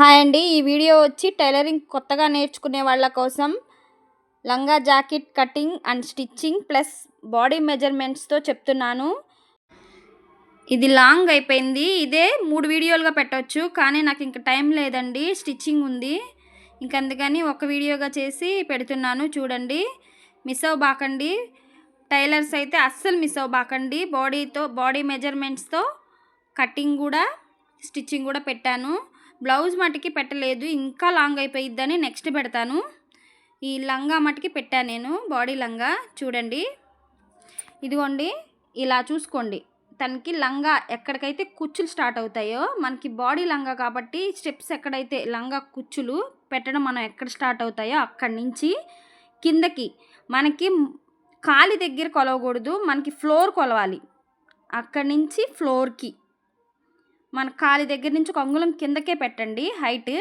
Hi అండి. ఈ video వచ్చి టైలరింగ్ కొత్తగా నేర్చుకునే వాళ్ళ కోసం లంగా jacket cutting and stitching plus body మెజర్మెంట్స్తో చెప్తున్నాను. ఇది లాంగ్ అయిపోయింది. ఇదే మూడు వీడియోలుగా పెట్టవచ్చు కానీ నాకు ఇంకా టైం లేదండి. స్టిచ్చింగ్ ఉంది. ఇంక అందుకని ఒక వీడియోగా చేసి పెడుతున్నాను. చూడండి. మిస్ అవ్వబాకండి. టైలర్స్ అయితే అస్సలు మిస్ అవ్వబాకండి. బాడీతో బాడీ మెజర్మెంట్స్తో కటింగ్ కూడా స్టిచ్చింగ్ కూడా పెట్టాను. బ్లౌజ్ మటుకి పెట్టలేదు ఇంకా లాంగ్ అయిపోయిద్దని నెక్స్ట్ పెడతాను. ఈ లంగా మటుకి పెట్టాను నేను బాడీ లంగా చూడండి. ఇదిగోండి ఇలా చూసుకోండి. తనకి లంగా ఎక్కడికైతే కుచ్చులు స్టార్ట్ అవుతాయో మనకి బాడీ లంగా కాబట్టి స్టెప్స్ ఎక్కడైతే లంగా కుచ్చులు పెట్టడం మనం ఎక్కడ స్టార్ట్ అవుతాయో అక్కడి నుంచి కిందకి మనకి కాలి దగ్గర కొలవకూడదు మనకి ఫ్లోర్ కొలవాలి. అక్కడి నుంచి ఫ్లోర్కి. మన కాలి దగ్గర నుంచి ఒక అంగుళం కిందకే పెట్టండి హైట్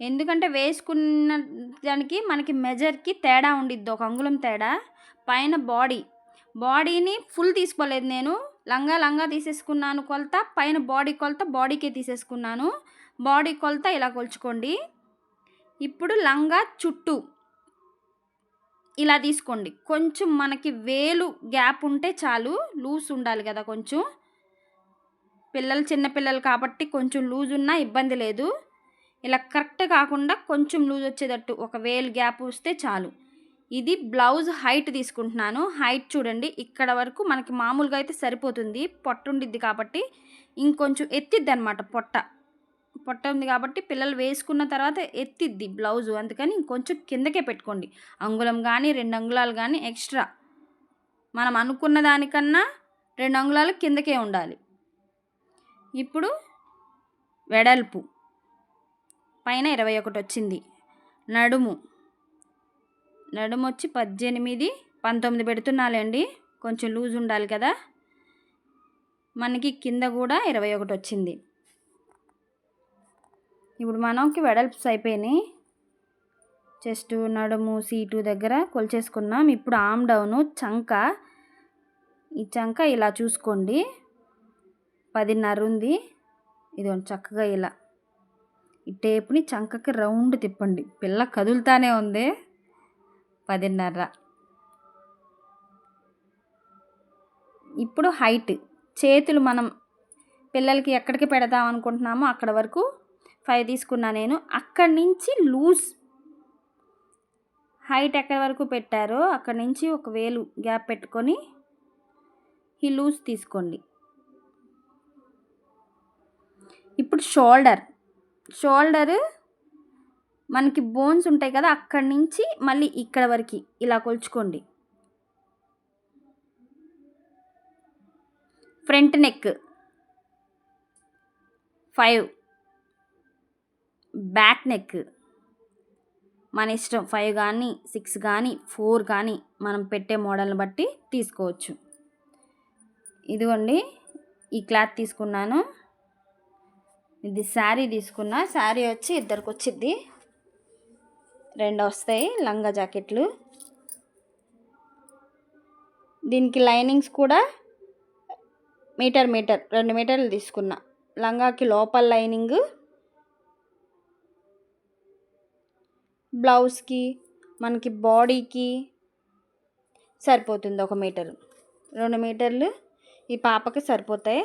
ఎందుకంటే వేసుకున్న దానికి మనకి మెజర్కి తేడా ఉండిద్ది ఒక అంగుళం తేడా. పైన బాడీ బాడీని ఫుల్ తీసుకోలేదు నేను. లంగా లంగా తీసేసుకున్నాను కొలత పైన బాడీ కొలత బాడీకే తీసేసుకున్నాను. బాడీ కొలత ఇలా కొలుచుకోండి. ఇప్పుడు లంగా చుట్టూ ఇలా తీసుకోండి. కొంచెం మనకి వేలు గ్యాప్ ఉంటే చాలు లూజ్ ఉండాలి కదా కొంచెం. పిల్లలు చిన్నపిల్లలు కాబట్టి కొంచెం లూజ్ ఉన్నా ఇబ్బంది లేదు. ఇలా కరెక్ట్ కాకుండా కొంచెం లూజ్ వచ్చేటట్టు ఒక వేలు గ్యాప్ వస్తే చాలు. ఇది బ్లౌజ్ హైట్ తీసుకుంటున్నాను. హైట్ చూడండి ఇక్కడ వరకు మనకి మామూలుగా అయితే సరిపోతుంది. పొట్ట ఉండిద్ది కాబట్టి ఇంకొంచెం ఎత్తిద్ది అనమాట పొట్ట. పొట్ట ఉంది కాబట్టి పిల్లలు వేసుకున్న తర్వాత ఎత్తిద్ది బ్లౌజు. అందుకని ఇంకొంచెం కిందకే పెట్టుకోండి. అంగుళం కానీ రెండు అంగుళాలు కానీ ఎక్స్ట్రా. మనం అనుకున్న దానికన్నా రెండు అంగుళాలు కిందకే ఉండాలి. ఇప్పుడు వెడల్పు. పైన ఇరవై ఒకటి వచ్చింది. నడుము. నడుము వచ్చి పద్దెనిమిది పంతొమ్మిది పెడుతున్నాలండి. కొంచెం లూజ్ ఉండాలి కదా. మనకి కింద కూడా ఇరవై ఒకటి వచ్చింది. ఇప్పుడు మనకి వెడల్ప్స్ అయిపోయినాయి. చెస్ట్ నడుము సీటు దగ్గర కొలిచేసుకున్నాం. ఇప్పుడు ఆమ్ డౌను చంక. ఈ చంక ఇలా చూసుకోండి. పదిన్నర ఉంది ఇది చక్కగా ఇలా. ఈ టేప్ని చంకకి రౌండ్ తిప్పండి. పిల్ల కదులుతానే ఉంది. పదిన్నర. ఇప్పుడు హైట్. చేతులు మనం పిల్లలకి ఎక్కడికి పెడదాం అనుకుంటున్నామో అక్కడ వరకు ఫైవ్ తీసుకున్నా నేను. అక్కడి నుంచి లూజ్. హైట్ ఎక్కడి వరకు పెట్టారో అక్కడి నుంచి ఒక వేలు గ్యాప్ పెట్టుకొని ఈ లూజ్ తీసుకోండి. ఇప్పుడు షోల్డర్. షోల్డర్ మనకి బోన్స్ ఉంటాయి కదా అక్కడి నుంచి మళ్ళీ ఇక్కడ వరకు ఇలా కొలుచుకోండి. Front neck five back neck మన ఇష్టం. ఫైవ్ కానీ సిక్స్ కానీ ఫోర్ కానీ మనం పెట్టే మోడల్ని బట్టి తీసుకోవచ్చు. ఇదిగోండి ఈ క్లాత్ తీసుకున్నాను. ఇది శారీ తీసుకున్న. శారీ వచ్చి ఇద్దరికి వచ్చిద్ది రెండు వస్తాయి లంగా జాకెట్లు. దీనికి లైనింగ్స్ కూడా మీటర్ మీటర్ రెండు మీటర్లు తీసుకున్నా. లంగాకి లోపల లైనింగ్. బ్లౌజ్కి మనకి బాడీకి సరిపోతుంది ఒక మీటరు. రెండు మీటర్లు ఈ పాపకి సరిపోతాయి.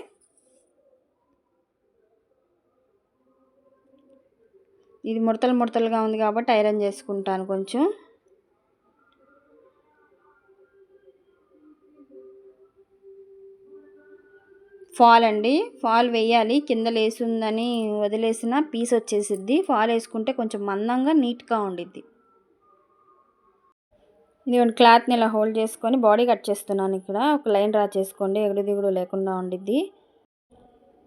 ఇది ముడతలు ముడతలుగా ఉంది కాబట్టి ఐరన్ చేసుకుంటాను కొంచెం. ఫాల్ అండి ఫాల్ వేయాలి. కింద లేసుందని వదిలేసిన పీస్ వచ్చేసిద్ది. ఫాల్ వేసుకుంటే కొంచెం మందంగా నీట్గా ఉండిద్ది. ఇది క్లాత్ని ఇలా హోల్డ్ చేసుకొని బాడీ కట్ చేస్తున్నాను ఇక్కడ. ఒక లైన్ డ్రా చేసుకోండి ఎగుడు దిగుడు లేకుండా ఉండిద్ది.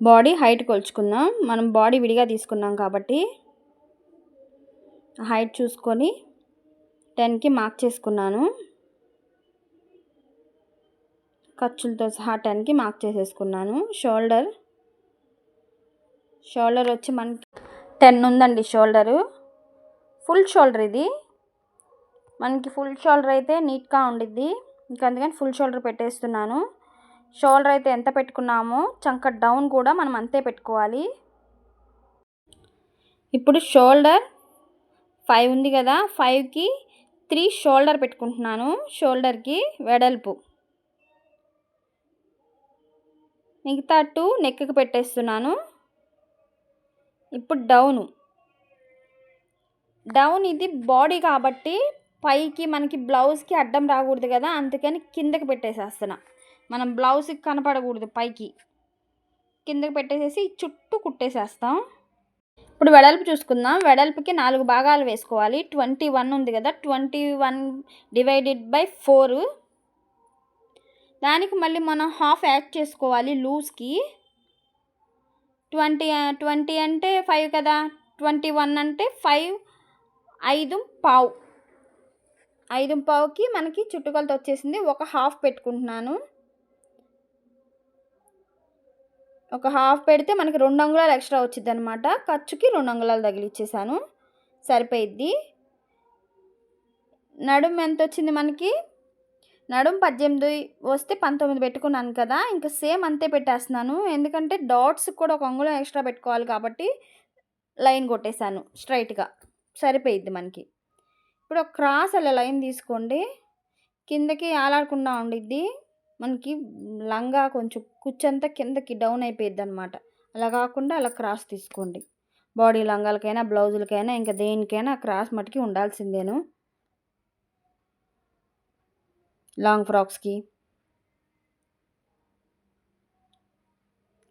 బాడీ హైట్ కొలుచుకుందాం. మనం బాడీ విడిగా తీసుకున్నాం కాబట్టి హైట్ చూసుకొని టెన్కి మార్క్ చేసుకున్నాను. ఖర్చులతో సహా టెన్కి మార్క్ చేసేసుకున్నాను. షోల్డర్ షోల్డర్ వచ్చి మనకి టెన్ ఉందండి షోల్డరు. ఫుల్ షోల్డర్ ఇది. మనకి ఫుల్ షోల్డర్ అయితే నీట్గా ఉండిద్ది. ఇంకా అందుకని ఫుల్ షోల్డర్ పెట్టేస్తున్నాను. షోల్డర్ అయితే ఎంత పెట్టుకున్నామో చంక డౌన్ కూడా మనం అంతే పెట్టుకోవాలి. ఇప్పుడు షోల్డర్ ఫైవ్ ఉంది కదా ఫైవ్కి త్రీ షోల్డర్ పెట్టుకుంటున్నాను షోల్డర్కి వెడల్పు. మిగతా టూ నెక్కి పెట్టేస్తున్నాను. ఇప్పుడు డౌను. డౌన్ ఇది బాడీ కాబట్టి పైకి మనకి బ్లౌజ్కి అడ్డం రాకూడదు కదా అందుకని కిందకి పెట్టేసేస్తున్నా. మనం బ్లౌజ్కి కనపడకూడదు పైకి. కిందకి పెట్టేసేసి చుట్టూ కుట్టేసేస్తాం. ఇప్పుడు వెడల్పు చూసుకుందాం. వెడల్పుకి నాలుగు భాగాలు వేసుకోవాలి. ట్వంటీ వన్ ఉంది కదా. Twenty one divided by four. దానికి మళ్ళీ మనం హాఫ్ యాడ్ చేసుకోవాలి లూజ్కి ట్వంటీ ట్వంటీ అంటే ఫైవ్ కదా. ట్వంటీ వన్ అంటే ఫైవ్ ఐదు పావు. ఐదు పావుకి మనకి చుట్టుకొలత వచ్చేసింది. ఒక హాఫ్ పెట్టుకుంటున్నాను. ఒక హాఫ్ పెడితే మనకి రెండు అంగుళాలు ఎక్స్ట్రా వచ్చింది అనమాట ఖర్చుకి రెండు అంగుళాలు తగిలిచ్చేసాను. సరిపోయిద్ది. నడుము ఎంత వచ్చింది మనకి? నడుం పద్దెనిమిది వస్తే పంతొమ్మిది పెట్టుకున్నాను కదా ఇంకా సేమ్ అంతే పెట్టేస్తున్నాను. ఎందుకంటే డాట్స్ కూడా ఒక అంగుళం ఎక్స్ట్రా పెట్టుకోవాలి కాబట్టి లైన్ కొట్టేశాను స్ట్రైట్గా. సరిపోయిద్ది మనకి. ఇప్పుడు ఒక క్రాస్ అలా లైన్ తీసుకోండి. కిందకి ఆలాడకుండా ఉండిద్ది. మనకి లంగా కొంచెం కుచ్చంతా కిందకి డౌన్ అయిపోయిద్ది అనమాట అలా కాకుండా అలా క్రాస్ తీసుకోండి. బాడీ లంగాలకైనా బ్లౌజులకైనా ఇంకా దేనికైనా క్రాస్ మటుకి ఉండాల్సిందేను. లాంగ్ ఫ్రాక్స్కి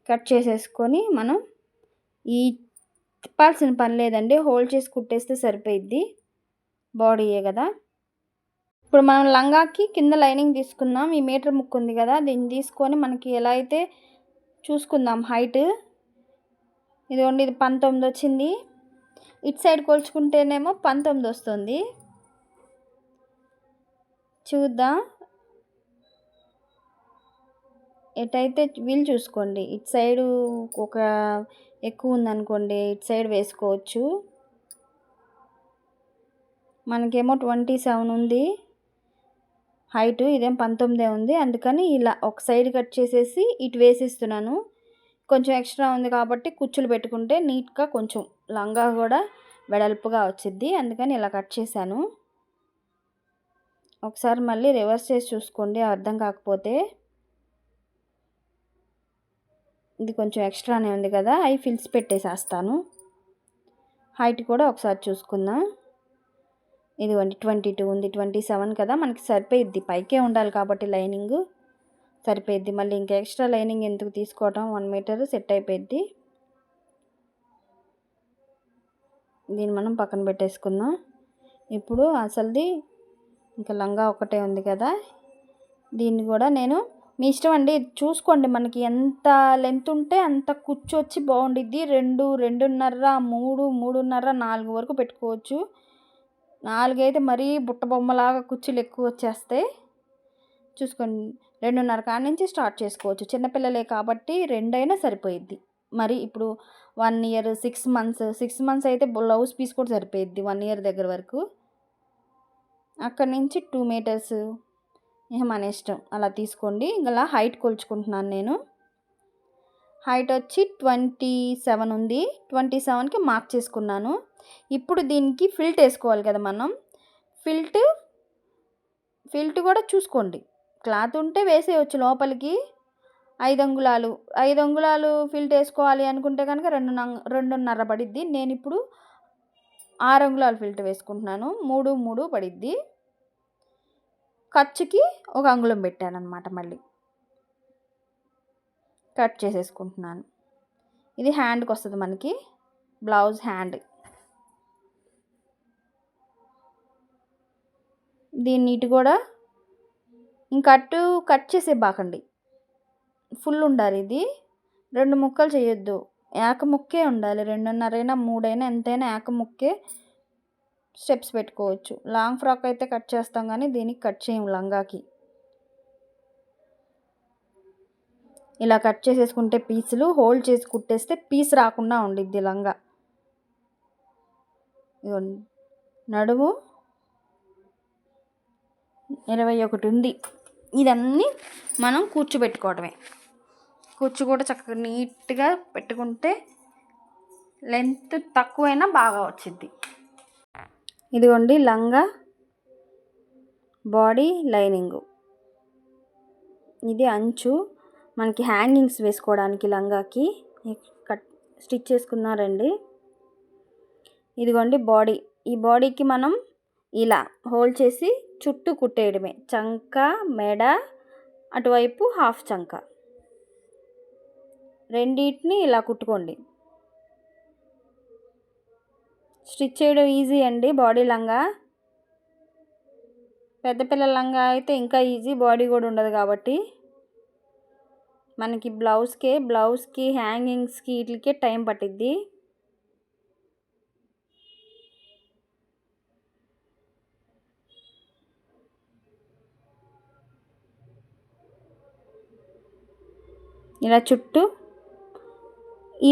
కట్ చేసేసుకొని మనం ఈ తిప్పాల్సిన పని లేదండి. హోల్డ్ చేసి కుట్టేస్తే సరిపోయిద్ది. బాడీయే కదా. ఇప్పుడు మనం లంగాకి కింద లైనింగ్ తీసుకుందాం. ఈ మీటర్ ముక్కు ఉంది కదా దీన్ని తీసుకొని మనకి ఎలా అయితే చూసుకుందాం. హైట్ ఇదిగోండి ఇది పంతొమ్మిది వచ్చింది. ఇటు సైడ్ కొలుచుకుంటేనేమో పంతొమ్మిది వస్తుంది. చూద్దాం. ఎటైతే వీలు చూసుకోండి. ఇటు సైడు ఒక ఎక్కువ ఉందనుకోండి ఇటు సైడ్ వేసుకోవచ్చు. మనకేమో ట్వంటీ సెవెన్ ఉంది. హైట్ ఇదేం పంతొమ్మిదే ఉంది. అందుకని ఇలా ఒక సైడ్ కట్ చేసేసి ఇటు వేసిస్తున్నాను. కొంచెం ఎక్స్ట్రా ఉంది కాబట్టి కుచ్చులు పెట్టుకుంటే నీట్గా కొంచెం లంగా కూడా వెడల్పుగా వచ్చిద్ది. అందుకని ఇలా కట్ చేశాను. ఒకసారి మళ్ళీ రివర్స్ చేసి చూసుకోండి అర్థం కాకపోతే. ఇది కొంచెం ఎక్స్ట్రానే ఉంది కదా అవి ఫిల్స్ పెట్టేసేస్తాను. హైట్ కూడా ఒకసారి చూసుకుందాం. ఇదిగోండి ట్వంటీ టూ ఉంది ట్వంటీ సెవెన్ కదా మనకి సరిపోయిద్ది. పైకే ఉండాలి కాబట్టి లైనింగ్. సరిపోయిద్ది. మళ్ళీ ఇంకా ఎక్స్ట్రా లైనింగ్ ఎందుకు తీసుకోవటం? వన్ మీటర్ సెట్ అయిపోయిద్ది. దీన్ని మనం పక్కన పెట్టేసుకుందాం. ఇప్పుడు అసలుది ఇంకా లంగా ఒకటే ఉంది కదా. దీన్ని కూడా నేను మీ ఇష్టం అండి. చూసుకోండి మనకి ఎంత లెంత్ ఉంటే అంత కూర్చొచ్చి బాగుండిద్ది. రెండు రెండున్నర మూడు మూడున్నర నాలుగు వరకు పెట్టుకోవచ్చు. నాలుగైతే మరీ బుట్ట బొమ్మలాగా కుచ్చులు ఎక్కువ వచ్చేస్తాయి చూసుకోండి రెండున్నర కాడ నుంచి స్టార్ట్ చేసుకోవచ్చు. చిన్నపిల్లలే కాబట్టి రెండైనా సరిపోయిద్ది. మరి ఇప్పుడు one year six months six months అయితే బ్లౌజ్ పీస్ కూడా సరిపోయిద్ది వన్ ఇయర్ దగ్గర వరకు. అక్కడి నుంచి టూ మీటర్స్ ఇక మన ఇష్టం. అలా తీసుకోండి. ఇలా హైట్ కొలుచుకుంటున్నాను నేను. హైట్ వచ్చి ట్వంటీ సెవెన్ ఉంది. ట్వంటీ సెవెన్కి మార్క్ చేసుకున్నాను. ఇప్పుడు దీనికి ఫిల్ట్ వేసుకోవాలి కదా మనం. ఫిల్ట్ ఫిల్ట్ కూడా చూసుకోండి. క్లాత్ ఉంటే వేసేయచ్చు లోపలికి. ఐదు అంగుళాలు ఐదు అంగుళాలు ఫిల్ట్ వేసుకోవాలి అనుకుంటే కనుక రెండు రెండున్నర పడిద్ది. నేను ఇప్పుడు ఆరు అంగుళాలు ఫిల్ట్ వేసుకుంటున్నాను. మూడు మూడు పడిద్ది. ఖర్చుకి ఒక అంగుళం పెట్టాను అనమాట మళ్ళీ. కట్ చేసేసుకుంటున్నాను. ఇది హ్యాండ్కి వస్తుంది మనకి. Blouse hand. దీన్ని ఇటు కూడా ఇంకట్టు కట్ చేసే బాకండి. ఫుల్ ఉండాలి ఇది. రెండు ముక్కలు చేయొద్దు. ఏక ముక్కే ఉండాలి. రెండున్నరైనా మూడైనా ఎంతైనా ఏక ముక్కే స్టెప్స్ పెట్టుకోవచ్చు. లాంగ్ ఫ్రాక్ అయితే కట్ చేస్తాం కానీ దీనికి కట్ చేయము లంగాకి. ఇలా కట్ చేసేసుకుంటే పీసులు హోల్డ్ చేసి కుట్టేస్తే పీస్ రాకుండా ఉండిద్ది లంగా. ఇదిగోండి. నడుము ఇరవై ఒకటి ఉంది. ఇదన్నీ మనం కూర్చోబెట్టుకోవడమే. కూర్చు కూడా చక్కగా నీట్గా పెట్టుకుంటే లెంత్ తక్కువైనా బాగా వచ్చింది ఇదిగోండి లంగా బాడీ లైనింగు. ఇది అంచు. మనకి హ్యాంగింగ్స్ వేసుకోవడానికి లంగాకి కట్ స్టిచ్ చేసుకున్నారండి. ఇదిగోండి బాడీ. ఈ బాడీకి మనం ఇలా హోల్డ్ చేసి చుట్టూ కుట్టేయడమే. చంక మెడ అటువైపు హాఫ్ చంక. రెండింటిని ఇలా కుట్టుకోండి. స్టిచ్ చేయడం ఈజీ అండి. బాడీ లంగా. పెద్ద పిల్లల లంగా అయితే ఇంకా ఈజీ. బాడీ కూడా ఉండదు కాబట్టి. మనకి బ్లౌజ్కే బ్లౌజ్కి హ్యాంగింగ్స్కి వీటికే టైం పట్టిద్ది. ఇలా చుట్టూ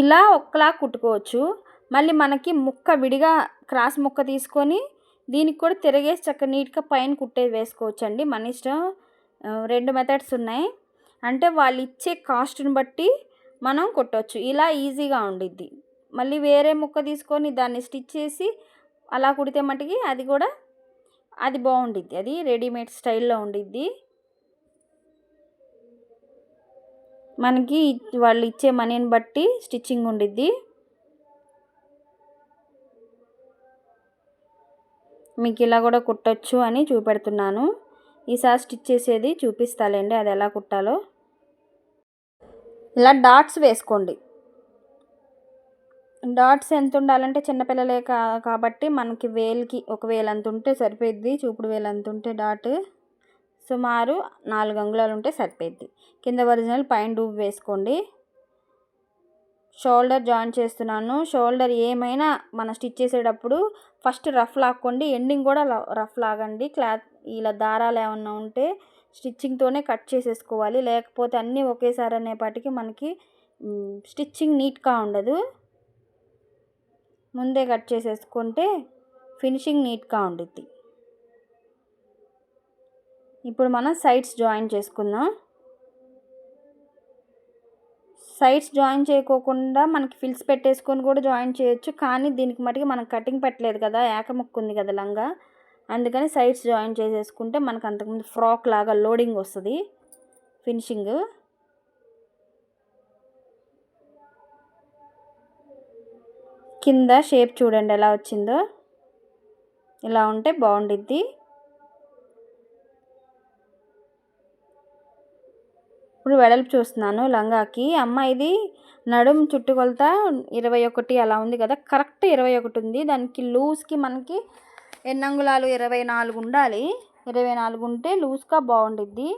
ఇలా ఒక్కలా కుట్టుకోవచ్చు. మళ్ళీ మనకి ముక్క విడిగా క్రాస్ ముక్క తీసుకొని దీనికి కూడా తిరగేసి చక్కగా నీట్గా పైన కుట్టేది వేసుకోవచ్చు అండి మన ఇష్టం రెండు మెథడ్స్ ఉన్నాయి. అంటే వాళ్ళు ఇచ్చే కాస్ట్ని బట్టి మనం కుట్టవచ్చు ఇలా ఈజీగా ఉండిద్ది. మళ్ళీ వేరే ముక్క తీసుకొని దాన్ని స్టిచ్ చేసి అలా కుడితే మటుకి అది కూడా అది బాగుండిద్ది. అది రెడీమేడ్ స్టైల్లో ఉండిద్ది. మనకి వాళ్ళు ఇచ్చే మనీని బట్టి స్టిచ్చింగ్ ఉండిద్ది. మీకు ఇలా కూడా కుట్టచ్చు అని చూపెడుతున్నాను. ఈసారి స్టిచ్ చేసేది చూపిస్తాలేండి అది ఎలా కుట్టాలో. ఇలా డాట్స్ వేసుకోండి. డాట్స్ ఎంత ఉండాలంటే చిన్నపిల్లలే కా కాబట్టి మనకి వేలుకి ఒక వేలు అంత ఉంటే సరిపోయిద్ది. చూపుడు వేలు అంత ఉంటే డాట్. సుమారు నాలుగు అంగుళాలు ఉంటే సరిపోద్ది కింద ఒరిజినల్ పైన డూబ్ వేసుకోండి. షోల్డర్ జాయిన్ చేస్తున్నాను. షోల్డర్ ఏమైనా మన స్టిచ్ చేసేటప్పుడు ఫస్ట్ రఫ్ లాక్కోండి. ఎండింగ్ కూడా రఫ్ లాగండి. క్లాత్ ఇలా దారాలు ఏమన్నా ఉంటే స్టిచ్చింగ్తోనే కట్ చేసేసుకోవాలి. లేకపోతే అన్నీ ఒకేసారి అనేపాటికి మనకి స్టిచ్చింగ్ నీట్గా ఉండదు. ముందే కట్ చేసేసుకుంటే ఫినిషింగ్ నీట్గా ఉండిద్ది. ఇప్పుడు మనం సైడ్స్ జాయిన్ చేసుకుందాం. సైడ్స్ జాయిన్ చేయకోకుండా మనకి ఫిల్స్ పెట్టేసుకొని కూడా జాయిన్ చేయొచ్చు. కానీ దీనికి మటుకు మనం కటింగ్ పెట్టలేదు కదా ఏకముక్కు ఉంది కదా లంగా. అందుకని సైడ్స్ జాయిన్ చేసేసుకుంటే మనకు అంతకుముందు ఫ్రాక్ లాగా లోడింగ్ వస్తుంది. ఫినిషింగ్ కింద షేప్ చూడండి ఎలా వచ్చిందో. ఇలా ఉంటే బాగుండిద్ది. ఇప్పుడు వెడల్పు చూస్తున్నాను లంగాకి. అమ్మ ఇది నడుం చుట్టుకొలత ఇరవై ఒకటి అలా ఉంది కదా కరెక్ట్ ఇరవై ఒకటి ఉంది దానికి లూజ్కి మనకి ఎన్నంగుళాలు ఇరవై నాలుగు ఉండాలి ఇరవై నాలుగు ఉంటే లూజ్గా బాగుండిద్ది.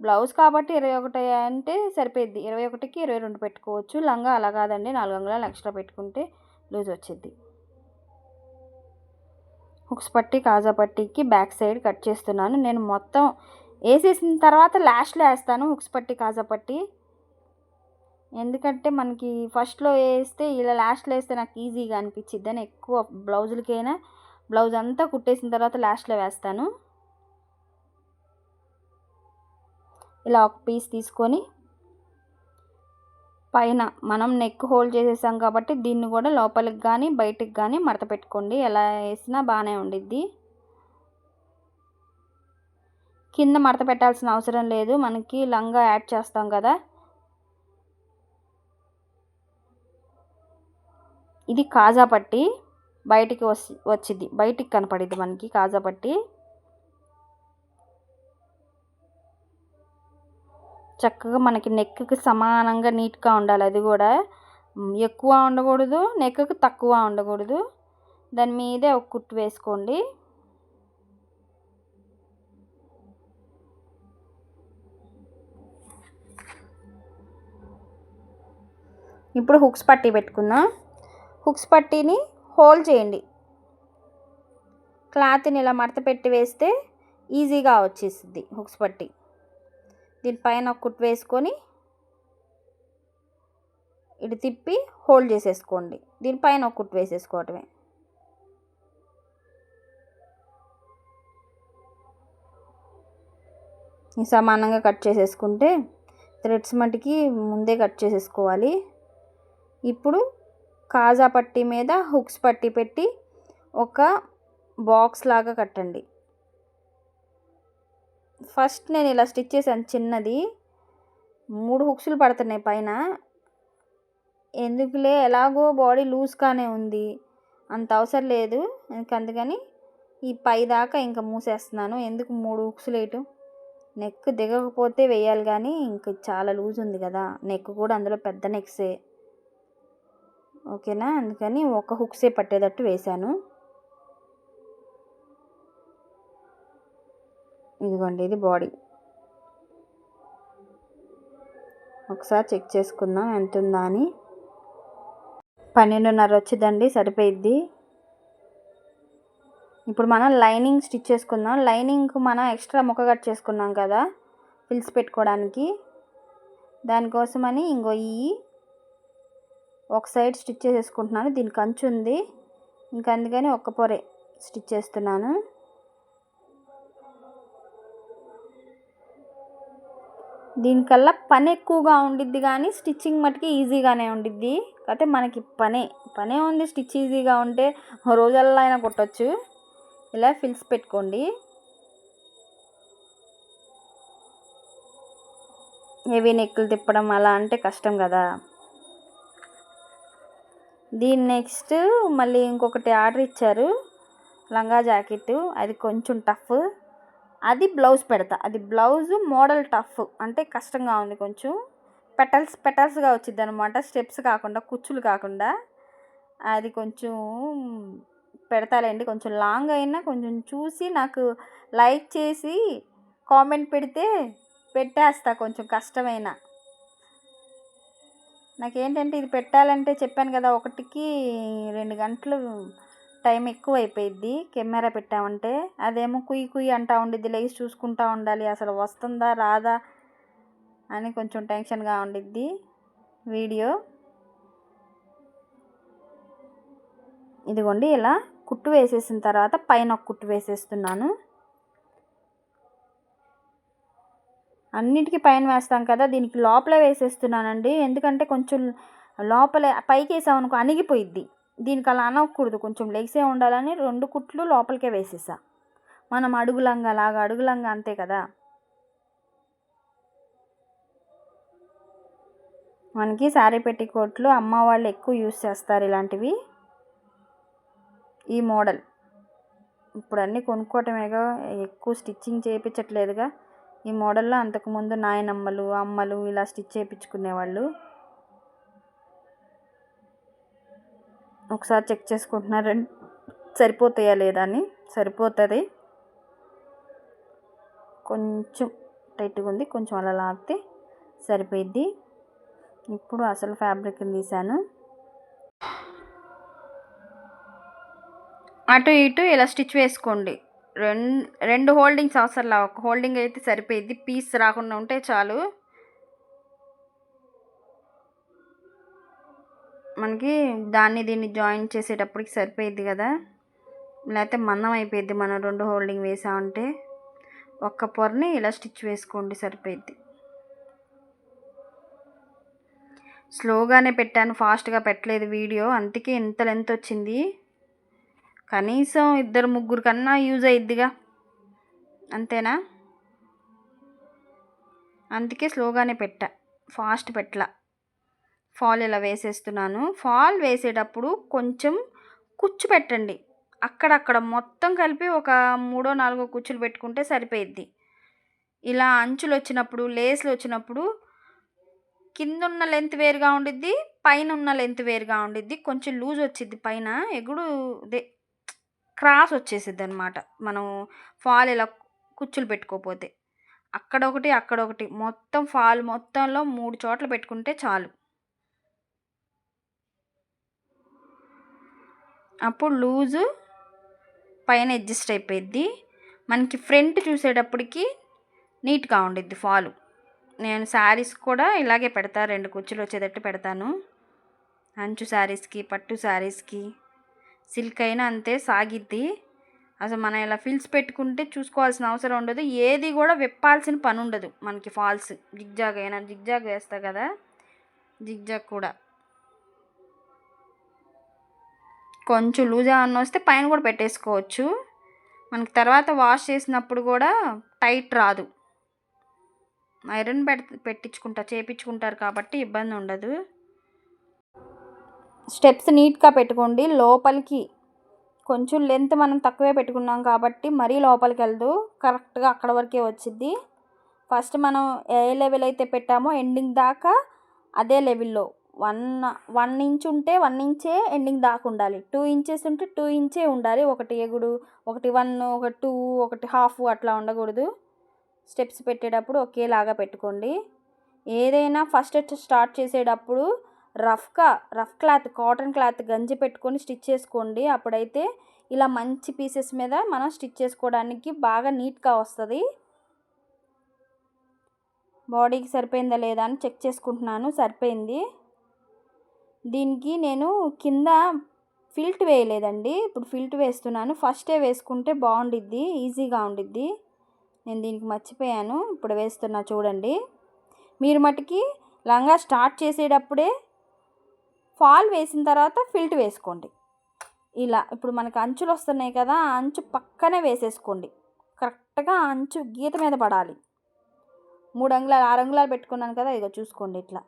బ్లౌజ్ కాబట్టి ఇరవై ఒకటి అంటే సరిపోద్ది ఇరవై ఒకటికి ఇరవై రెండు పెట్టుకోవచ్చు. లంగా అలా కాదండి నాలుగు అంగుళాలు ఎక్స్ట్రా పెట్టుకుంటే లూజ్ వచ్చిద్ది. హుక్స్ పట్టి కాజా పట్టికి బ్యాక్ సైడ్ కట్ చేస్తున్నాను. నేను మొత్తం వేసేసిన తర్వాత లాస్ట్లో వేస్తాను హుక్స్ పట్టి కాజా పట్టి. ఎందుకంటే మనకి ఫస్ట్లో వేస్తే ఇలా లాస్ట్లో వేస్తే నాకు ఈజీగా అనిపించిద్ది అని ఎక్కువ బ్లౌజులకైనా బ్లౌజ్ అంతా కుట్టేసిన తర్వాత లాస్ట్లో వేస్తాను. ఇలా ఒక పీస్ తీసుకొని పైన మనం నెక్ హోల్డ్ చేసేసాం కాబట్టి దీన్ని కూడా లోపలికి కానీ బయటికి కానీ మడత పెట్టుకోండి. ఎలా వేసినా బాగానే ఉండిద్ది. కింద మడత పెట్టాల్సిన అవసరం లేదు. మనకి లంగా యాడ్ చేస్తాం కదా. ఇది కాజా పట్టి బయటికి వచ్చి వచ్చింది. బయటికి కనపడిద్ది మనకి కాజా పట్టి. చక్కగా మనకి నెక్కి సమానంగా నీట్గా ఉండాలి. అది కూడా ఎక్కువ ఉండకూడదు నెక్కి తక్కువ ఉండకూడదు. దాని మీదే ఒక కుట్టు వేసుకోండి. ఇప్పుడు హుక్స్ పట్టీ పెట్టుకుందాం. హుక్స్ పట్టీని హోల్డ్ చేయండి. క్లాత్ని ఇలా మడత పెట్టి వేస్తే ఈజీగా వచ్చేస్తుంది హుక్స్ పట్టి. దీనిపైన ఒక కుట్ వేసుకొని ఇటు తిప్పి హోల్డ్ చేసేసుకోండి. దీనిపైన ఒక కుట్టు వేసేసుకోవటమే. సమానంగా కట్ చేసేసుకుంటే థ్రెడ్స్ మటుకి ముందే కట్ చేసేసుకోవాలి. ఇప్పుడు కాజా పట్టి మీద హుక్స్ పట్టీ పెట్టి ఒక బాక్స్ లాగా కట్టండి. ఫస్ట్ నేను ఇలా స్టిచ్ చేశాను చిన్నది. మూడు హుక్స్లు పడుతున్నాయి పైన. ఎందుకులే? ఎలాగో బాడీ లూజ్గానే ఉంది. అంత అవసరం లేదు. అందుకని ఈ పై దాకా ఇంకా మూసేస్తున్నాను. ఎందుకు మూడు హుక్స్లు వేయటం నెక్ దిగకపోతే వేయాలి కానీ ఇంక చాలా లూజ్ ఉంది కదా. నెక్ కూడా అందులో పెద్ద నెక్సే. ఓకేనా? అందుకని ఒక హుక్సే పట్టేటట్టు వేశాను. ఇదిగోండి ఇది బాడీ. ఒకసారి చెక్ చేసుకుందాం ఎంత ఉందా అని. పన్నెండున్నర వచ్చిందండి సరిపోయిద్ది. ఇప్పుడు మనం లైనింగ్ స్టిచ్ చేసుకుందాం. లైనింగ్ మనం ఎక్స్ట్రా ముక్క కట్ చేసుకున్నాం కదా పిల్స్ పెట్టుకోవడానికి. దానికోసమని ఇంకో ఈ ఒక సైడ్ స్టిచ్ చేసేసుకుంటున్నాను. దీనికి అంచు ఉంది. ఇంకా అందుకని ఒక్క పొరే స్టిచ్ చేస్తున్నాను. దీనికల్లా పని ఎక్కువగా ఉండిద్ది కానీ స్టిచ్చింగ్ మట్టుకి ఈజీగానే ఉండిద్ది. కాకపోతే మనకి పనే పనే ఉంది. స్టిచ్ ఈజీగా ఉంటే రోజల్లో అయినా కుట్టచ్చు. ఇలా ఫిల్స్ పెట్టుకోండి. హెవీ నెక్కులు తిప్పడం అలా అంటే కష్టం కదా. దీని నెక్స్ట్ మళ్ళీ ఇంకొకటి ఆర్డర్ ఇచ్చారు. లంగా జాకెట్ అది కొంచెం టఫ్ అది బ్లౌజ్ పెడతా. అది బ్లౌజ్ మోడల్ టఫ్ అంటే కష్టంగా ఉంది కొంచెం. పెటల్స్ పెటల్స్గా వచ్చింది అనమాట స్టెప్స్ కాకుండా కుచ్చులు కాకుండా. అది కొంచెం పెడతాలేండి. కొంచెం లాంగ్ అయినా కొంచెం చూసి నాకు లైక్ చేసి కామెంట్ పెడితే పెట్టేస్తా కొంచెం కష్టమైనా. నాకేంటంటే ఇది పెట్టాలంటే చెప్పాను కదా ఒకటికి రెండు గంటలు టైం ఎక్కువ అయిపోయిద్ది కెమెరా పెట్టామంటే. అదేమో కుయ్యి కుయ్యి అంటా ఉండిద్ది లేచి చూసుకుంటా ఉండాలి అసలు వస్తుందా రాదా అని కొంచెం టెన్షన్గా ఉండిద్ది వీడియో. ఇదిగోండి ఇలా కుట్టు వేసేసిన తర్వాత పైన ఒక కుట్టు వేసేస్తున్నాను. అన్నిటికీ పైన వేస్తాం కదా దీనికి లోపల వేసేస్తున్నానండి. ఎందుకంటే కొంచెం లోపలే పైకి వేసామనుకో అణిగిపోయిద్ది. దీనికి అలా అనవకూడదు కొంచెం లెగ్సే ఉండాలని రెండు కుట్లు లోపలికే వేసేసా. మనం అడుగులంగా లాగా అడుగులంగా అంతే కదా. మనకి శారీ పెట్టికోట్లు అమ్మ వాళ్ళు ఎక్కువ యూస్ చేస్తారు ఇలాంటివి. ఈ మోడల్. ఇప్పుడు అన్నీ కొనుక్కోవటమేగా ఎక్కువ స్టిచ్చింగ్ చేయించట్లేదుగా. ఈ మోడల్లో అంతకుముందు నాయనమ్మలు అమ్మలు ఇలా స్టిచ్ చేయించుకునేవాళ్ళు. ఒకసారి చెక్ చేసుకుంటున్నారండి సరిపోతాయా లేదా అని? సరిపోతుంది. కొంచెం టైట్గా ఉంది కొంచెం అలా లాగితే సరిపోయిద్ది. ఇప్పుడు అసలు ఫ్యాబ్రిక్ని తీశాను. అటు ఇటు ఇలా స్టిచ్ వేసుకోండి. రెండు రెండు హోల్డింగ్స్ అవసరం ఒక హోల్డింగ్ అయితే సరిపోయింది పీస్ రాకుండా ఉంటే చాలు. మనకి దాన్ని దీన్ని జాయిన్ చేసేటప్పటికి సరిపోయిద్ది కదా. లేకపోతే మందం అయిపోయింది మనం రెండు హోల్డింగ్ వేసామంటే. ఒక్క పొరని ఇలా స్టిచ్ వేసుకోండి సరిపోయిద్ది. స్లోగానే పెట్టాను ఫాస్ట్గా పెట్టలేదు వీడియో. అందుకే ఇంత లెంత్ వచ్చింది. కనీసం ఇద్దరు ముగ్గురు కన్నా యూజ్ అయ్యిద్దిగా అంతేనా? అందుకే స్లోగానే పెట్టా. ఫాస్ట్ పెట్టలా. ఫాల్ ఇలా వేసేస్తున్నాను. ఫాల్ వేసేటప్పుడు కొంచెం కుచ్చు పెట్టండి. అక్కడక్కడ మొత్తం కలిపి ఒక మూడో నాలుగో కుచ్చులు పెట్టుకుంటే సరిపోయిద్ది. ఇలా అంచులు వచ్చినప్పుడు లేస్లు వచ్చినప్పుడు కింద ఉన్న లెంత్ వేరుగా ఉండిద్ది పైన ఉన్న లెంత్ వేరుగా ఉండిద్ది. కొంచెం లూజ్ వచ్చిద్ది పైన. ఎగుడు క్రాస్ వచ్చేసిద్ది అనమాట మనం ఫాల్ ఇలా కుచ్చులు పెట్టుకోపోతే. అక్కడ ఒకటి అక్కడ ఒకటి మొత్తం ఫాల్ మొత్తంలో మూడు చోట్ల పెట్టుకుంటే చాలు. అప్పుడు లూజు పైన అడ్జస్ట్ అయిపోయిద్ది. మనకి ఫ్రంట్ చూసేటప్పటికి నీట్గా ఉండిద్ది ఫాలు. నేను శారీస్ కూడా ఇలాగే పెడతా. రెండు కుచ్చులు వచ్చేటట్టు పెడతాను. అంచు శారీస్కి పట్టు శారీస్కి. సిల్క్ అయినా అంతే సాగిద్ది. అసలు మనం ఇలా ఫిల్స్ పెట్టుకుంటే చూసుకోవాల్సిన అవసరం ఉండదు. ఏది కూడా విప్పాల్సిన పని ఉండదు మనకి ఫాల్స్. జిగ్జాగ్ అయినా జిగ్జాగ్ వేస్తా కదా. జిగ్జాగ్ కూడా. కొంచెం లూజ్ ఏమన్నా వస్తే పైన కూడా పెట్టేసుకోవచ్చు. మనకి తర్వాత వాష్ చేసినప్పుడు కూడా టైట్ రాదు. ఐరన్ పెట్ పెట్టించుకుంటా చేపించుకుంటారు కాబట్టి ఇబ్బంది ఉండదు. స్టెప్స్ నీట్గా పెట్టుకోండి. లోపలికి కొంచెం లెంత్ మనం తక్కువే పెట్టుకున్నాం కాబట్టి మరీ లోపలికి వెళ్దు కరెక్ట్గా అక్కడ వరకే వచ్చింది ఫస్ట్ మనం ఏ లెవెల్ అయితే పెట్టామో ఎండింగ్ దాకా అదే లెవెల్లో. వన్ వన్ ఇంచ్ ఉంటే వన్ ఇంచే ఎండింగ్ దాకా ఉండాలి. టూ ఇంచెస్ ఉంటే టూ ఇంచే ఉండాలి. ఒకటి ఎగుడు ఒకటి వన్ ఒక టూ ఒకటి హాఫ్ అట్లా ఉండకూడదు. స్టెప్స్ పెట్టేటప్పుడు ఒకేలాగా పెట్టుకోండి. ఏదైనా ఫస్ట్ స్టార్ట్ చేసేటప్పుడు రఫ్గా రఫ్ క్లాత్ కాటన్ క్లాత్ గంజి పెట్టుకొని స్టిచ్ చేసుకోండి. అప్పుడైతే ఇలా మంచి పీసెస్ మీద మనం స్టిచ్ చేసుకోవడానికి బాగా నీట్గా వస్తుంది. బాడీకి సరిపోయిందా లేదా అని చెక్ చేసుకుంటున్నాను. సరిపోయింది. దీనికి నేను కింద ఫిల్ట్ వేయలేదండి. ఇప్పుడు ఫిల్ట్ వేస్తున్నాను. ఫస్టే వేసుకుంటే బాగుండిద్ది ఈజీగా ఉండిద్ది. నేను దీనికి మర్చిపోయాను. ఇప్పుడు వేస్తున్నా చూడండి. మీరు మటుకి లంగా స్టార్ట్ చేసేటప్పుడే ఫాల్ వేసిన తర్వాత ఫిల్ట్ వేసుకోండి. ఇలా ఇప్పుడు మనకు అంచులు వస్తున్నాయి కదా అంచు పక్కనే వేసేసుకోండి. కరెక్ట్గా అంచు గీత మీద పడాలి. మూడు అంగుళాలు ఆరు అంగుళాలు పెట్టుకున్నాను కదా ఇక చూసుకోండి ఇట్లా.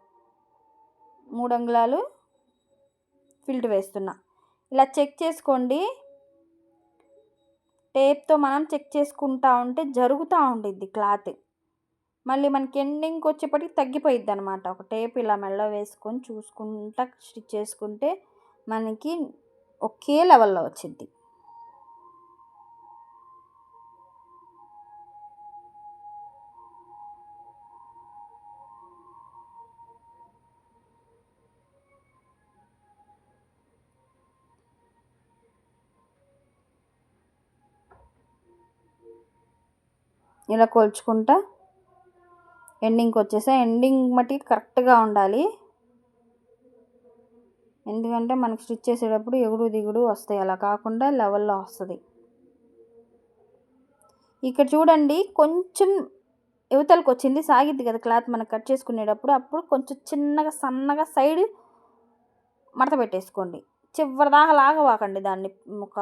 మూడు అంగుళాలు ఫిల్ట్ వేస్తున్నా. ఇలా చెక్ చేసుకోండి. టేప్తో మనం చెక్ చేసుకుంటా ఉంటే జరుగుతూ ఉండిద్ది క్లాత్. మళ్ళీ మనకి ఎండింగ్కి వచ్చేప్పటికి తగ్గిపోయిద్ది అనమాట ఒక టేప్ ఇలా మెల్ల వేసుకొని చూసుకుంటా స్టిచ్ చేసుకుంటే మనకి ఒకే లెవెల్లో వచ్చింది ఇలా కొల్చుకుంటా ఎండింగ్కి వచ్చేసా ఎండింగ్ మట్టికి కరెక్ట్గా ఉండాలి. ఎందుకంటే మనకి స్టిచ్ చేసేటప్పుడు ఎగుడు దిగుడు వస్తాయి. అలా కాకుండా లెవెల్లో వస్తుంది. ఇక్కడ చూడండి కొంచెం యువతలకు వచ్చింది సాగిద్ది కదా క్లాత్ మనం కట్ చేసుకునేటప్పుడు. అప్పుడు కొంచెం చిన్నగా సన్నగా సైడ్ మడత పెట్టేసుకోండి. చివరిదాకా లాగవాకండి దాన్ని. ఒక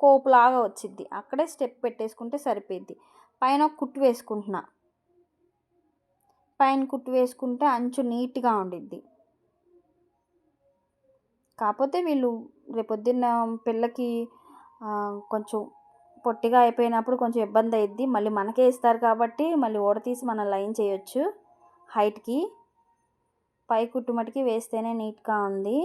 కోపు లాగా వచ్చిద్ది. అక్కడే స్టెప్ పెట్టేసుకుంటే సరిపోద్ది పైన కుట్టు వేసుకుంటున్నా. పైన కుట్టు వేసుకుంటే అంచు నీట్గా ఉండిద్ది. కాకపోతే వీళ్ళు రేపొద్దున్న పిల్లకి కొంచెం పొట్టిగా అయిపోయినప్పుడు కొంచెం ఇబ్బంది అయ్యిద్ది మళ్ళీ మనకే ఇస్తారు కాబట్టి మళ్ళీ తీసి మనం లైన్ చేయొచ్చు. హైట్కి పై కుట్టు మటుకి వేస్తేనే నీట్గా ఉంది.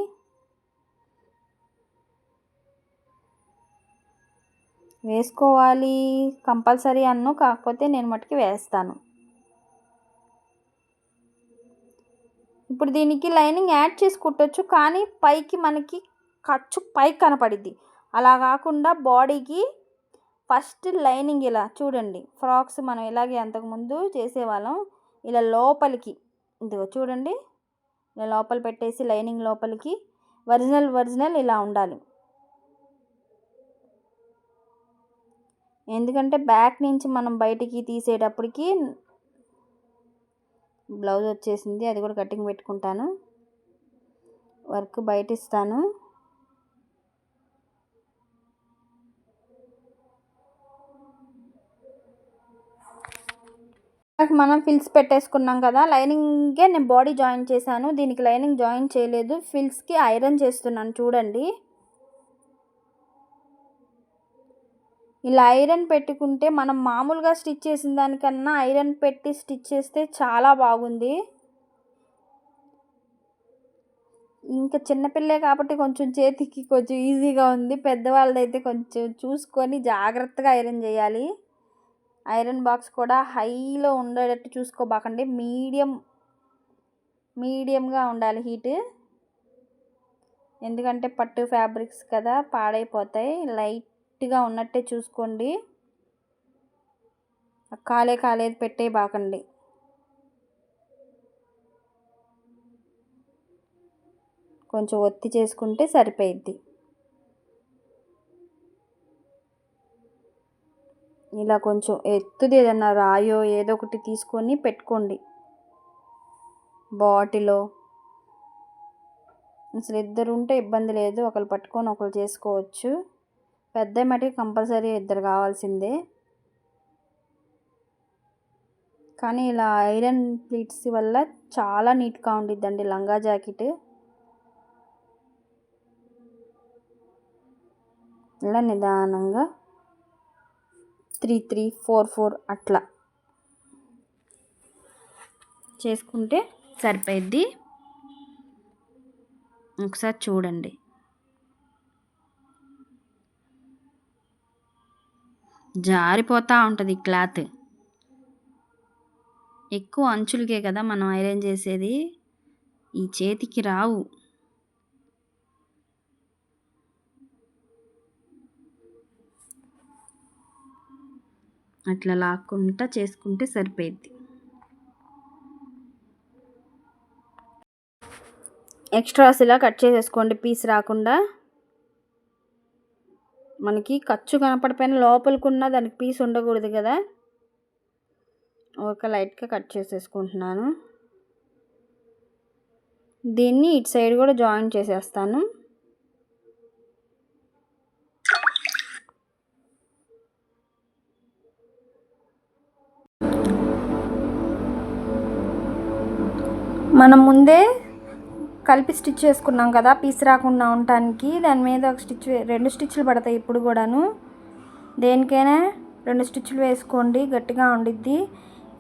వేసుకోవాలి కంపల్సరీ అన్ను కాకపోతే నేను మటుకి వేస్తాను. ఇప్పుడు దీనికి లైనింగ్ యాడ్ చేసి కుట్టచ్చు కానీ పైకి మనకి ఖర్చు పైకి కనపడిద్ది. అలా కాకుండా బాడీకి ఫస్ట్ లైనింగ్ ఇలా చూడండి. ఫ్రాక్స్ మనం ఇలాగే అంతకుముందు చేసేవాళ్ళం. ఇలా లోపలికి ఇదిగో చూడండి. ఇలా లోపల పెట్టేసి లైనింగ్ లోపలికి ఒరిజినల్ ఒరిజినల్ ఇలా ఉండాలి. ఎందుకంటే బ్యాక్ నుంచి మనం బయటికి తీసేటప్పటికి బ్లౌజ్ వచ్చేసింది అది కూడా కటింగ్ పెట్టుకుంటాను. వర్క్ బయట ఇస్తాను మనం ఫిల్స్ పెట్టేసుకున్నాం కదా లైనింగ్కే నేను బాడీ జాయిన్ చేశాను. దీనికి లైనింగ్ జాయిన్ చేయలేదు. ఫిల్స్కి ఐరన్ చేస్తున్నాను చూడండి. ఇలా ఐరన్ పెట్టుకుంటే మనం మామూలుగా స్టిచ్ చేసిన దానికన్నా ఐరన్ పెట్టి స్టిచ్ చేస్తే చాలా బాగుంది. ఇంకా చిన్నపిల్లే కాబట్టి కొంచెం చేతికి కొంచెం ఈజీగా ఉంది. పెద్దవాళ్ళదైతే కొంచెం చూసుకొని జాగ్రత్తగా ఐరన్ చేయాలి. ఐరన్ బాక్స్ కూడా హైలో ఉండేటట్టు చూసుకోబాకండి. మీడియం మీడియంగా ఉండాలి హీట్. ఎందుకంటే పట్టు ఫ్యాబ్రిక్స్ కదా పాడైపోతాయి. లైట్ గట్టిగా ఉన్నట్టే చూసుకోండి. కాలే కాలేదు పెట్టే బాకండి. కొంచెం ఒత్తి చేసుకుంటే సరిపోయిద్ది. ఇలా కొంచెం ఎత్తుది ఏదన్నా రాయో ఏదో ఒకటి తీసుకొని పెట్టుకోండి. బాటిలో. అసలు ఇద్దరు ఉంటే ఇబ్బంది లేదు. ఒకరు పట్టుకొని ఒకరు చేసుకోవచ్చు. పెద్ద మటుకు కంపల్సరీ ఇద్దరు కావాల్సిందే. కానీ ఇలా ఐరన్ ప్లీట్స్ వల్ల చాలా నీట్గా ఉండిద్దండి లంగా జాకెట్. ఇలా నిదానంగా త్రీ త్రీ ఫోర్ ఫోర్ అట్లా చేసుకుంటే సరిపోయిద్ది. ఒకసారి చూడండి. జారిపోతూ ఉంటుంది క్లాత్. ఎక్కువ అంచులకే కదా మనం ఐరన్ చేసేది. ఈ చేతికి రావు. అట్లా లాక్కుంటా చేసుకుంటే సరిపోయిద్ది. ఎక్స్ట్రాస్ ఇలా కట్ చేసేసుకోండి పీస్ రాకుండా. మనకి ఖర్చు కనపడిపోయిన లోపలికున్న దానికి పీస్ ఉండకూడదు కదా. ఒక లైట్గా కట్ చేసేసుకుంటున్నాను. దీన్ని ఇటు సైడ్ కూడా జాయిన్ చేసేస్తాను. మనం ముందే కలిపి స్టిచ్ చేసుకున్నాం కదా పీస్ రాకుండా ఉండటానికి. దాని మీద ఒక స్టిచ్ రెండు స్టిచ్లు పడతాయి ఇప్పుడు కూడాను. దేనికైనా రెండు స్టిచ్లు వేసుకోండి గట్టిగా ఉండిద్ది.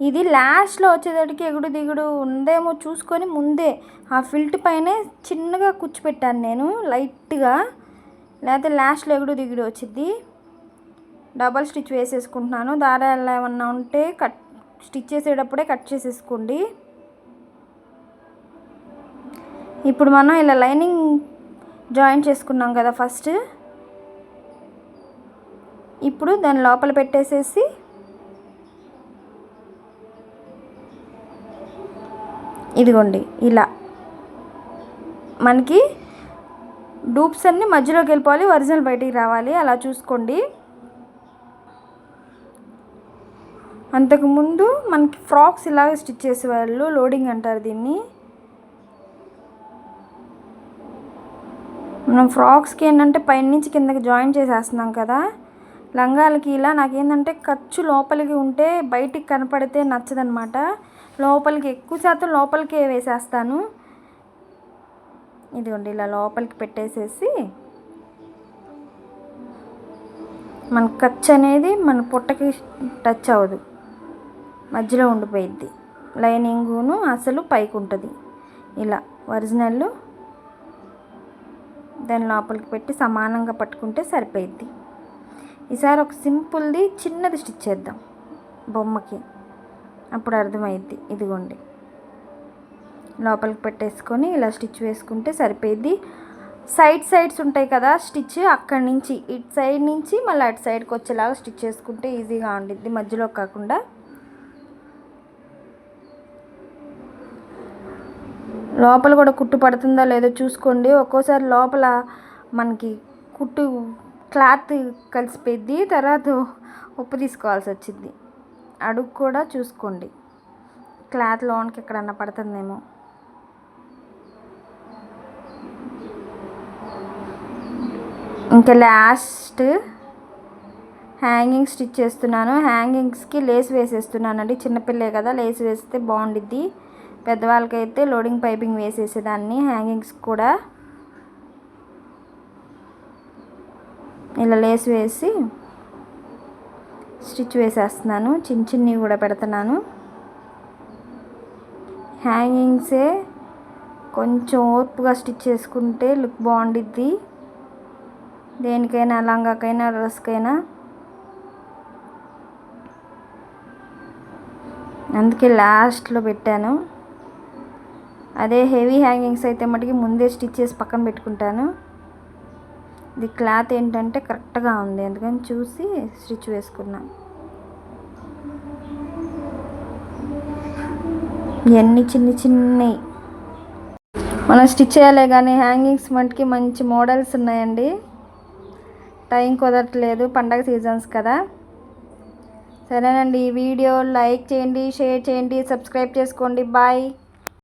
ఇది లాస్ట్లో వచ్చేటడికి ఎగుడు దిగుడు ఉందేమో చూసుకొని ముందే ఆ ఫిల్ట్ పైనే చిన్నగా కూర్చిపెట్టాను నేను లైట్గా. లేకపోతే లాస్ట్లో ఎగుడు దిగుడు వచ్చింది డబల్ స్టిచ్ వేసేసుకుంటున్నాను. దారాలు ఏమన్నా ఉంటే కట్ స్టిచ్ చేసేటప్పుడే కట్ చేసేసుకోండి. ఇప్పుడు మనం ఇలా లైనింగ్ జాయిన్ చేసుకున్నాం కదా ఫస్ట్. ఇప్పుడు దాని లోపల పెట్టేసేసి ఇదిగోండి ఇలా. మనకి డూప్స్ అన్నీ మధ్యలోకి వెళ్ళిపోవాలి ఒరిజినల్ బయటికి రావాలి అలా చూసుకోండి. అంతకుముందు మనకి ఫ్రాక్స్ ఇలాగ స్టిచ్ చేసేవాళ్ళు లోడింగ్ అంటారు దీన్ని. మనం ఫ్రాక్స్కి ఏంటంటే పైన నుంచి కిందకి జాయిన్ చేసేస్తున్నాం కదా లంగాలకి ఇలా నాకేంటంటే ఖర్చు లోపలికి ఉంటే బయటికి కనపడితే నచ్చదనమాట. లోపలికి ఎక్కువ శాతం లోపలికే వేసేస్తాను. ఇదిగోండి ఇలా లోపలికి పెట్టేసేసి మన ఖర్చు అనేది మన పుట్టకి టచ్ అవ్వదు. మధ్యలో ఉండిపోయిద్ది. లైనింగును అసలు పైకి ఉంటుంది ఇలా ఒరిజినల్ దాని లోపలికి పెట్టి సమానంగా పట్టుకుంటే సరిపోయిద్ది. ఈసారి ఒక సింపుల్ది చిన్నది స్టిచ్ చేద్దాం బొమ్మకి. అప్పుడు అర్థమైద్ది. ఇదిగోండి. లోపలికి పెట్టేసుకొని ఇలా స్టిచ్ వేసుకుంటే సరిపోయిద్ది. సైడ్ సైడ్స్ ఉంటాయి కదా స్టిచ్ అక్కడి నుంచి ఇటు సైడ్ నుంచి మళ్ళీ అటు సైడ్కి వచ్చేలాగా స్టిచ్ చేసుకుంటే ఈజీగా ఉండిద్ది. మధ్యలో కాకుండా లోపల కూడా కుట్టు పడుతుందో లేదో చూసుకోండి. ఒక్కోసారి లోపల మనకి కుట్టు క్లాత్ కలిసిపోయిద్ది తర్వాత ఉప్పు తీసుకోవాల్సి వచ్చింది అడుగు కూడా చూసుకోండి. క్లాత్ లోన్కి ఎక్కడన్నా పడుతుందేమో. ఇంకా లాస్ట్ హ్యాంగింగ్ స్టిచ్ చేస్తున్నాను. హ్యాంగింగ్స్కి లేస్ వేసేస్తున్నానండి. చిన్నపిల్లే కదా లేస్ వేస్తే బాగుండిద్ది. పెద్దవాళ్ళకైతే లోడింగ్ పైపింగ్ వేసేసేదాన్ని హ్యాంగింగ్స్ కూడా ఇలా లేస్ వేసి స్టిచ్ వేసేస్తున్నాను. చిన్న చిన్నవి కూడా పెడుతున్నాను. హ్యాంగింగ్సే కొంచెం ఓర్పుగా స్టిచ్ చేసుకుంటే లుక్ బాగుండిద్ది. దేనికైనా లంగాకైనా డ్రెస్కైనా. అందుకే లాస్ట్లో పెట్టాను. అదే హెవీ హ్యాంగింగ్స్ అయితే మటుకి ముందే స్టిచ్ చేసి పక్కన పెట్టుకుంటాను. ఇది క్లాత్ ఏంటంటే కరెక్ట్గా ఉంది అందుకని చూసి స్టిచ్ వేసుకున్నాను ఇవన్నీ చిన్న చిన్నవి మనం స్టిచ్ చేయాలి కానీ హ్యాంగింగ్స్ మటుకి మంచి మోడల్స్ ఉన్నాయండి. టైం కుదరట్లేదు పండగ సీజన్స్ కదా. సరేనండి ఈ వీడియో లైక్ చేయండి షేర్ చేయండి సబ్స్క్రైబ్ చేసుకోండి. బాయ్.